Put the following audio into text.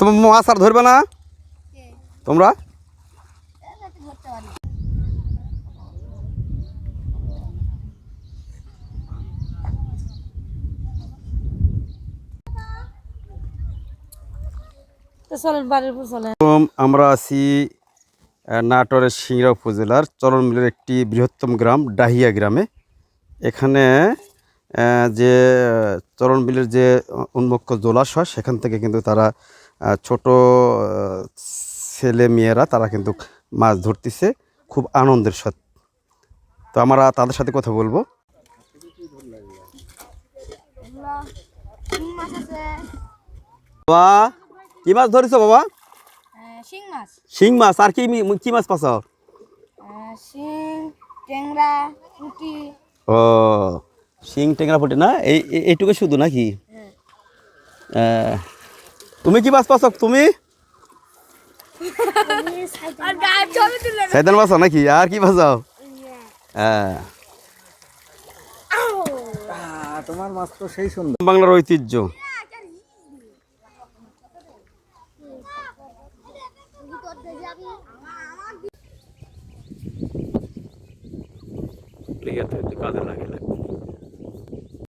তোমার মাছ আর ধরবে না? তোমরা? আমরা আছি নাটোরের সিংড়া উপজেলার চলন মিলের একটি বৃহত্তম গ্রাম ডাহিয়া গ্রামে। এখানে যে আহ, চলন বিলের যে উন্মুক্ত জলাশয় সেখান থেকে কিন্তু তারা ছোট ছেলে মেয়েরা তারা কিন্তু মাছ ধরতেছে। খুব আনন্দের সাথে। তো আমরা তাদের সাথে কথা বলব। বাবা কি মাছ ধরেছো বাবা? শিং মাছ। শিং মাছ আর কি কি মাছ পাচাও শিং ট্যাংরা পুঁটি। ও। শিং টেংরা ফুটে না? এই এই- এইটুকু শুধু নাকি? আহ, তুমি কি মাছ পাচ্ছ? তুমি? সাইদান মাছ নাকি? আর কি পাচাও হ্যাঁ। তোমার মাছ তো সেই সুন্দর। বাংলার ঐতিহ্য। ঠিক আছে কাজে লাগে